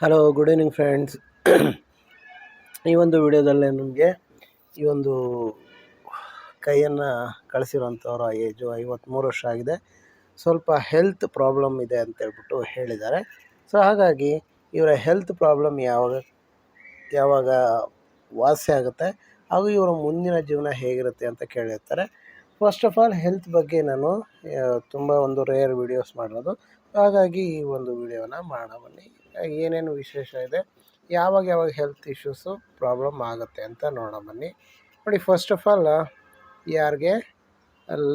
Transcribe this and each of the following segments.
Hello good evening friends ಈ ಒಂದು ವಿಡಿಯೋದಲ್ಲಿ ನಿಮಗೆ ಈ ಒಂದು ಕೈಯನ್ನು ಕಳಿಸಿರೋಂಥವ್ರ ಏಜು ಐವತ್ತ್ಮೂರು ವರ್ಷ ಆಗಿದೆ. ಸ್ವಲ್ಪ ಹೆಲ್ತ್ ಪ್ರಾಬ್ಲಮ್ ಇದೆ ಅಂತ ಹೇಳ್ಬಿಟ್ಟು ಹೇಳಿದ್ದಾರೆ. ಸೊ ಹಾಗಾಗಿ ಇವರ ಹೆಲ್ತ್ ಪ್ರಾಬ್ಲಮ್ ಯಾವಾಗ ಯಾವಾಗ ವಾಸಿ ಆಗುತ್ತೆ, ಹಾಗೂ ಇವರ ಮುಂದಿನ ಜೀವನ ಹೇಗಿರುತ್ತೆ ಅಂತ ಕೇಳಿರ್ತಾರೆ. ಫಸ್ಟ್ ಆಫ್ ಆಲ್ ಹೆಲ್ತ್ ಬಗ್ಗೆ ನಾನು ತುಂಬ ಒಂದು ರೇರ್ ವಿಡಿಯೋಸ್ ಮಾಡಿರೋದು. ಹಾಗಾಗಿ ಈ ಒಂದು ವಿಡಿಯೋನ ಮಾಡೋಣ ಬನ್ನಿ. ಏನೇನು ವಿಶೇಷ ಇದೆ? ಯಾವಾಗ ಯಾವಾಗ ಹೆಲ್ತ್ ಇಶ್ಯೂಸು ಪ್ರಾಬ್ಲಮ್ ಆಗುತ್ತೆ ಅಂತ ನೋಡೋಣ ಬನ್ನಿ. ನೋಡಿ ಫಸ್ಟ್ ಆಫ್ ಆಲ್ ಯಾರಿಗೆ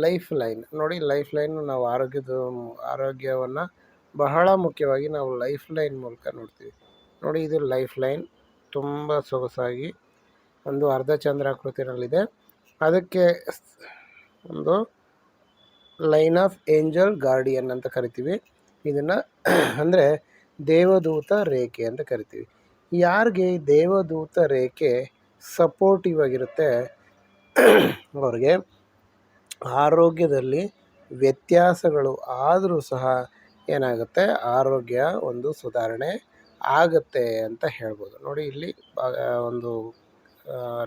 ಲೈಫ್ ಲೈನ್ ನೋಡಿ ಲೈಫ್ ಲೈನ್ ನಾವು ಆರೋಗ್ಯದ, ಆರೋಗ್ಯವನ್ನು ಬಹಳ ಮುಖ್ಯವಾಗಿ ನಾವು ಲೈಫ್ ಲೈನ್ ಮೂಲಕ ನೋಡ್ತೀವಿ. ನೋಡಿ, ಇದು ಲೈಫ್ ಲೈನ್ ತುಂಬ ಸೊಗಸಾಗಿ ಒಂದು ಅರ್ಧ ಚಂದ್ರಾಕೃತಿನಲ್ಲಿದೆ. ಅದಕ್ಕೆ ಒಂದು ಲೈನ್ ಆಫ್ ಏಂಜಲ್ ಗಾರ್ಡಿಯನ್ ಅಂತ ಕರಿತೀವಿ. ಇದನ್ನು, ಅಂದರೆ ದೇವದೂತ ರೇಖೆ ಅಂತ ಕರಿತೀವಿ. ಯಾರಿಗೆ ದೇವದೂತ ರೇಖೆ ಸಪೋರ್ಟಿವ್ ಆಗಿರುತ್ತೆ? ಅವ್ರಿಗೆ ಆರೋಗ್ಯದಲ್ಲಿ ವ್ಯತ್ಯಾಸಗಳು ಆದರೂ ಸಹ ಏನಾಗುತ್ತೆ? ಆರೋಗ್ಯ ಒಂದು ಸುಧಾರಣೆ ಆಗುತ್ತೆ ಅಂತ ಹೇಳ್ಬೋದು. ನೋಡಿ, ಇಲ್ಲಿ ಒಂದು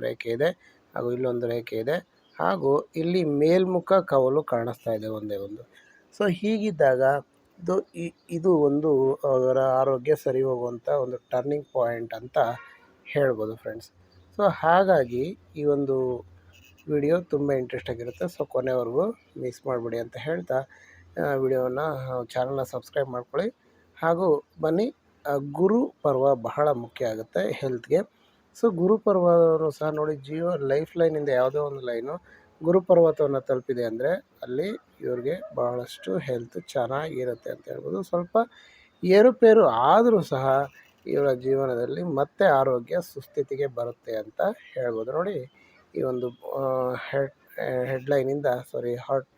ರೇಖೆ ಇದೆ, ಹಾಗೂ ಇಲ್ಲೊಂದು ರೇಖೆ ಇದೆ, ಹಾಗೂ ಇಲ್ಲಿ ಮೇಲ್ಮುಖ ಕವಲು ಕಾಣಿಸ್ತಾ ಇದೆ ಒಂದೇ ಒಂದು. ಸೊ ಹೀಗಿದ್ದಾಗ ಇದು ಇದು ಒಂದು ಅವರ ಆರೋಗ್ಯ ಸರಿ ಹೋಗುವಂಥ ಒಂದು ಟರ್ನಿಂಗ್ ಪಾಯಿಂಟ್ ಅಂತ ಹೇಳ್ಬೋದು ಫ್ರೆಂಡ್ಸ್ ಸೊ ಹಾಗಾಗಿ ಈ ಒಂದು ವಿಡಿಯೋ ತುಂಬ ಇಂಟ್ರೆಸ್ಟ್ ಆಗಿರುತ್ತೆ. ಸೊ ಕೊನೆವರೆಗೂ ಮಿಸ್ ಮಾಡಿಬಿಡಿ ಅಂತ ಹೇಳ್ತಾ ವಿಡಿಯೋನ ಚಾನಲ್ನ ಸಬ್ಸ್ಕ್ರೈಬ್ ಮಾಡ್ಕೊಳ್ಳಿ. ಹಾಗೂ ಬನ್ನಿ ಗುರು ಪರ್ವ ಬಹಳ ಮುಖ್ಯ ಆಗುತ್ತೆ ಹೆಲ್ತ್ಗೆ ಸೊ ಗುರು ಪರ್ವನು ಸಹ ನೋಡಿ ಜೀವ ಲೈಫ್ ಲೈನಿಂದ ಯಾವುದೋ ಒಂದು ಲೈನು ಗುರುಪರ್ವತವನ್ನು ತಲುಪಿದೆ ಅಂದರೆ ಅಲ್ಲಿ ಇವ್ರಿಗೆ ಬಹಳಷ್ಟು ಹೆಲ್ತ್ ಚೆನ್ನಾಗಿರುತ್ತೆ ಅಂತ ಹೇಳ್ಬೋದು. ಸ್ವಲ್ಪ ಏರುಪೇರು ಆದರೂ ಸಹ ಇವರ ಜೀವನದಲ್ಲಿ ಮತ್ತೆ ಆರೋಗ್ಯ ಸುಸ್ಥಿತಿಗೆ ಬರುತ್ತೆ ಅಂತ ಹೇಳ್ಬೋದು. ನೋಡಿ, ಈ ಒಂದು ಹೆಡ್ ಹೆಡ್ಲೈನಿಂದ ಸಾರಿ ಹಾಟ್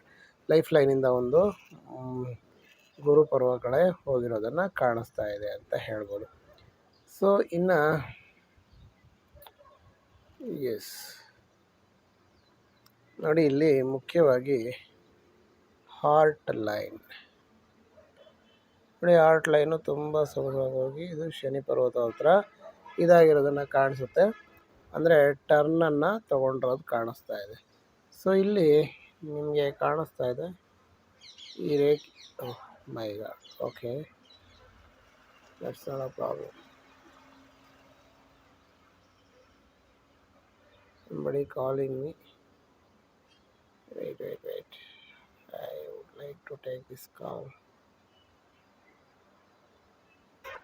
ಲೈಫ್ ಲೈನಿಂದ ಒಂದು ಗುರುಪರ್ವಗಳೇ ಹೋಗಿರೋದನ್ನು ಕಾಣಿಸ್ತಾ ಇದೆ ಅಂತ ಹೇಳ್ಬೋದು. ಸೊ ಇನ್ನು ಎಸ್ ನೋಡಿ, ಇಲ್ಲಿ ಮುಖ್ಯವಾಗಿ ಹಾರ್ಟ್ ಲೈನ್. ನೋಡಿ, ಹಾರ್ಟ್ ಲೈನು ತುಂಬ ಸೊಗಸಾಗಿ ಇದು ಶನಿ ಪರ್ವತ ಹತ್ರ ಇದಾಗಿರೋದನ್ನು ಕಾಣಿಸುತ್ತೆ. ಅಂದರೆ ಟರ್ನನ್ನು ತೊಗೊಂಡಿರೋದು ಕಾಣಿಸ್ತಾ ಇದೆ. ಸೊ ಇಲ್ಲಿ ನಿಮಗೆ ಕಾಣಿಸ್ತಾ ಇದೆ. ಈ ರೇಖೆ ಮೈಗ okay not a problem buddy calling wait wait wait. I would like to take this call.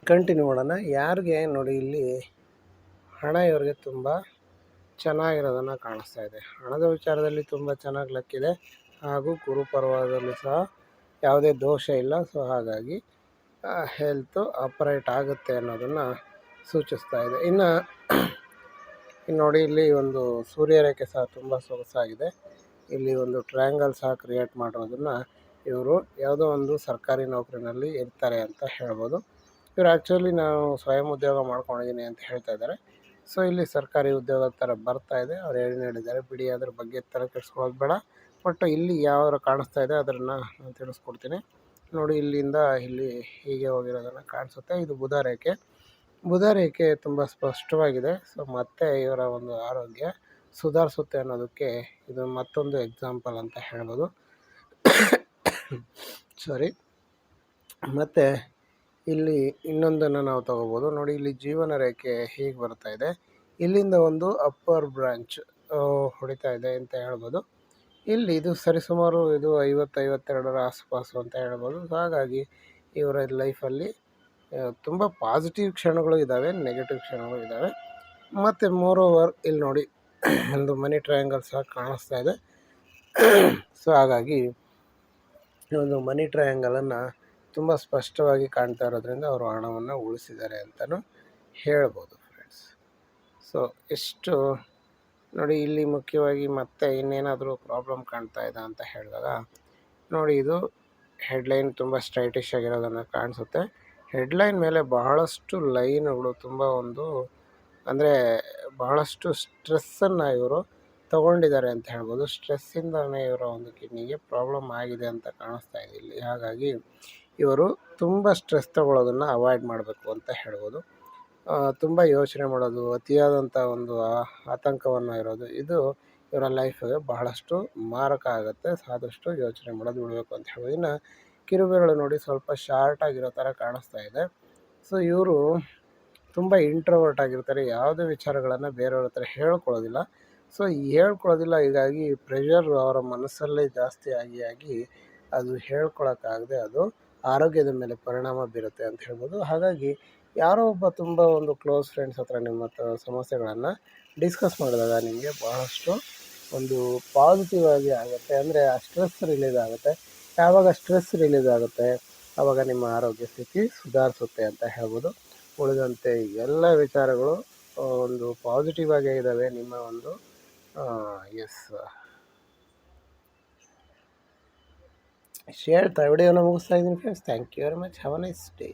Continue ಮಾಡೋಣ ಯಾರಿಗೆ ನೋಡಿ ಇಲ್ಲಿ ಹಣ ಇವರಿಗೆ ತುಂಬ ಚೆನ್ನಾಗಿರೋದನ್ನು ಕಾಣಿಸ್ತಾ ಇದೆ. ಹಣದ ವಿಚಾರದಲ್ಲಿ ತುಂಬ ಚೆನ್ನಾಗಿ ಲಕ್ಕಿದೆ. ಹಾಗೂ ಗುರುಪರ್ವದಲ್ಲಿ ಸಹ ಯಾವುದೇ ದೋಷ ಇಲ್ಲ. ಸೊ ಹಾಗಾಗಿ ಹೆಲ್ತು ಅಪರೇಟ್ ಆಗುತ್ತೆ ಅನ್ನೋದನ್ನು ಸೂಚಿಸ್ತಾ ಇದೆ. ಇನ್ನು ನೋಡಿ ಇಲ್ಲಿ ಒಂದು ಸೂರ್ಯರೇಖೆ ಸಹ ತುಂಬ ಸೊಗಸಾಗಿದೆ. ಇಲ್ಲಿ ಒಂದು ಟ್ರಯಾಂಗಲ್ ಸಹ ಕ್ರಿಯೇಟ್ ಮಾಡೋದನ್ನು ಇವರು ಯಾವುದೋ ಒಂದು ಸರ್ಕಾರಿ ನೌಕರಿನಲ್ಲಿ ಇರ್ತಾರೆ ಅಂತ ಹೇಳ್ಬೋದು. ಇವರು ಆ್ಯಕ್ಚುಲಿ ನಾನು ಸ್ವಯಂ ಉದ್ಯೋಗ ಮಾಡ್ಕೊಂಡಿದ್ದೀನಿ ಅಂತ ಹೇಳ್ತಾ ಇದ್ದಾರೆ. ಸೊ ಇಲ್ಲಿ ಸರ್ಕಾರಿ ಉದ್ಯೋಗ ಥರ ಬರ್ತಾ ಇದೆ. ಅವ್ರು ಹೇಳಿ ಹೇಳಿದ್ದಾರೆ. ಬಿಡಿ, ಅದ್ರ ಬಗ್ಗೆ ತಲೆ ಕೆಡಿಸ್ಕೊಳ್ಳೋದು ಬೇಡ. ಬಟ್ ಇಲ್ಲಿ ಯಾವ ಕಾಣಿಸ್ತಾ ಇದೆ ಅದನ್ನು ನಾನು ತಿಳಿಸ್ಕೊಡ್ತೀನಿ. ನೋಡಿ, ಇಲ್ಲಿಂದ ಇಲ್ಲಿ ಹೀಗೆ ಹೋಗಿರೋದನ್ನು ಕಾಣಿಸುತ್ತೆ. ಇದು ಬುಧ ರೇಖೆ. ಬುಧ ರೇಖೆ ತುಂಬ ಸ್ಪಷ್ಟವಾಗಿದೆ. ಸೊ ಮತ್ತೆ ಇವರ ಒಂದು ಆರೋಗ್ಯ. ಸುಧಾರಿಸುತ್ತೆ ಅನ್ನೋದಕ್ಕೆ ಇದು ಮತ್ತೊಂದು ಎಕ್ಸಾಂಪಲ್ ಅಂತ ಹೇಳ್ಬೋದು. ಸಾರಿ ಮತ್ತು ಇಲ್ಲಿ ಇನ್ನೊಂದನ್ನು ನಾವು ತಗೋಬೋದು. ನೋಡಿ, ಇಲ್ಲಿ ಜೀವನ ರೇಖೆ ಹೀಗೆ ಬರ್ತಾ ಇದೆ. ಇಲ್ಲಿಂದ ಒಂದು ಅಪ್ಪರ್ ಬ್ರಾಂಚ್ ಹೊಡಿತಾ ಇದೆ ಅಂತ ಹೇಳ್ಬೋದು. ಇಲ್ಲಿ ಇದು ಸರಿಸುಮಾರು ಇದು ಐವತ್ತು ಐವತ್ತೆರಡರ ಆಸುಪಾಸು ಅಂತ ಹೇಳ್ಬೋದು. ಹಾಗಾಗಿ ಇವರ ಲೈಫಲ್ಲಿ ತುಂಬ ಪಾಸಿಟಿವ್ ಕ್ಷಣಗಳು ಇದ್ದಾವೆ ನೆಗೆಟಿವ್ ಕ್ಷಣಗಳು ಇದ್ದಾವೆ. ಮತ್ತು ಮೋರ್ ಓವರ್ ಇಲ್ಲಿ ನೋಡಿ ಒಂದು ಮನಿ ಟ್ರಯಾಂಗಲ್ ಸಹ ಕಾಣಿಸ್ತಾ ಇದೆ. ಸೊ ಹಾಗಾಗಿ ಒಂದು ಮನಿ ಟ್ರಯಾಂಗಲನ್ನು ತುಂಬ ಸ್ಪಷ್ಟವಾಗಿ ಕಾಣ್ತಾ ಇರೋದ್ರಿಂದ ಅವರು ಹಣವನ್ನು ಉಳಿಸಿದ್ದಾರೆ ಅಂತಲೂ ಹೇಳ್ಬೋದು ಫ್ರೆಂಡ್ಸ್ ಸೊ ಎಷ್ಟು ನೋಡಿ, ಇಲ್ಲಿ ಮುಖ್ಯವಾಗಿ ಮತ್ತೆ ಇನ್ನೇನಾದರೂ ಪ್ರಾಬ್ಲಮ್ ಕಾಣ್ತಾ ಇದೆ ಅಂತ ಹೇಳಿದಾಗ, ನೋಡಿ, ಇದು ಹೆಡ್ಲೈನ್ ತುಂಬ ಸ್ಟ್ರೈಟಿಶ್ ಆಗಿರೋದನ್ನು ಕಾಣಿಸುತ್ತೆ. ಹೆಡ್ಲೈನ್ ಮೇಲೆ ಬಹಳಷ್ಟು ಲೈನ್ಗಳು ತುಂಬ ಒಂದು, ಅಂದರೆ ಬಹಳಷ್ಟು ಸ್ಟ್ರೆಸ್ಸನ್ನು ಇವರು ತಗೊಂಡಿದ್ದಾರೆ ಅಂತ ಹೇಳ್ಬೋದು. ಸ್ಟ್ರೆಸ್ಸಿಂದನೇ ಇವರ ಒಂದು ಕಿಡ್ನಿಗೆ ಪ್ರಾಬ್ಲಮ್ ಆಗಿದೆ ಅಂತ ಕಾಣಿಸ್ತಾ ಇದೆ ಇಲ್ಲಿ. ಹಾಗಾಗಿ ಇವರು ತುಂಬ ಸ್ಟ್ರೆಸ್ ತಗೊಳ್ಳೋದನ್ನು ಅವಾಯ್ಡ್ ಮಾಡಬೇಕು ಅಂತ ಹೇಳ್ಬೋದು. ತುಂಬ ಯೋಚನೆ ಮಾಡೋದು ಅತಿಯಾದಂಥ ಒಂದು ಆತಂಕವನ್ನು ಇರೋದು, ಇದು ಇವರ ಲೈಫಿಗೆ ಬಹಳಷ್ಟು ಮಾರಕ ಆಗುತ್ತೆ. ಆದಷ್ಟು ಯೋಚನೆ ಮಾಡೋದು ಬಿಡಬೇಕು ಅಂತ ಹೇಳ್ಬೋದು. ಇನ್ನು ಕಿರುಬೆರಳು ನೋಡಿ ಸ್ವಲ್ಪ ಶಾರ್ಟ್ ಆಗಿರೋ ಥರ ಕಾಣಿಸ್ತಾ ಇದೆ. ಸೊ ಇವರು ತುಂಬ ಇಂಟ್ರೋವರ್ಟ್ ಆಗಿರ್ತಾರೆ, ಯಾವುದೇ ವಿಚಾರಗಳನ್ನು ಬೇರೆಯವ್ರ ಹತ್ರ ಹೇಳ್ಕೊಳ್ಳೋದಿಲ್ಲ. ಸೊ ಹೇಳ್ಕೊಳ್ಳೋದಿಲ್ಲ, ಹೀಗಾಗಿ ಪ್ರೆಷರ್ ಅವರ ಮನಸ್ಸಲ್ಲೇ ಜಾಸ್ತಿ ಆಗಿ ಆಗಿ ಅದು ಹೇಳ್ಕೊಳಕ್ಕಾಗದೆ ಅದು ಆರೋಗ್ಯದ ಮೇಲೆ ಪರಿಣಾಮ ಬೀರುತ್ತೆ ಅಂತ ಹೇಳ್ಬೋದು. ಹಾಗಾಗಿ ಯಾರೋ ಒಬ್ಬ ತುಂಬ ಒಂದು ಕ್ಲೋಸ್ ಫ್ರೆಂಡ್ಸ್ ಹತ್ರ ನಿಮ್ಮ ಸಮಸ್ಯೆಗಳನ್ನು ಡಿಸ್ಕಸ್ ಮಾಡಿದಾಗ ನಿಮಗೆ ಬಹಳಷ್ಟು ಒಂದು ಪಾಸಿಟಿವ್ ಆಗಿ ಆಗುತ್ತೆ. ಅಂದರೆ ಆ ಸ್ಟ್ರೆಸ್ ರಿಲೀಸ್ ಆಗುತ್ತೆ. ಯಾವಾಗ ಸ್ಟ್ರೆಸ್ ರಿಲೀಸ್ ಆಗುತ್ತೆ ಆವಾಗ ನಿಮ್ಮ ಆರೋಗ್ಯ ಸ್ಥಿತಿ ಸುಧಾರಿಸುತ್ತೆ ಅಂತ ಹೇಳ್ಬೋದು. ಉಳಿದಂತೆ ಎಲ್ಲ ವಿಚಾರಗಳು ಒಂದು ಪಾಸಿಟಿವ್ ಆಗೇ ಇದ್ದಾವೆ ನಿಮ್ಮ ಒಂದು ಎಸ್ ಇಷ್ಟು ಹೇಳ್ತಾ ವಿಡಿಯೋನ ಮುಗಿಸ್ತಾ ಇದ್ದೀನಿ friends thank you very much have a nice day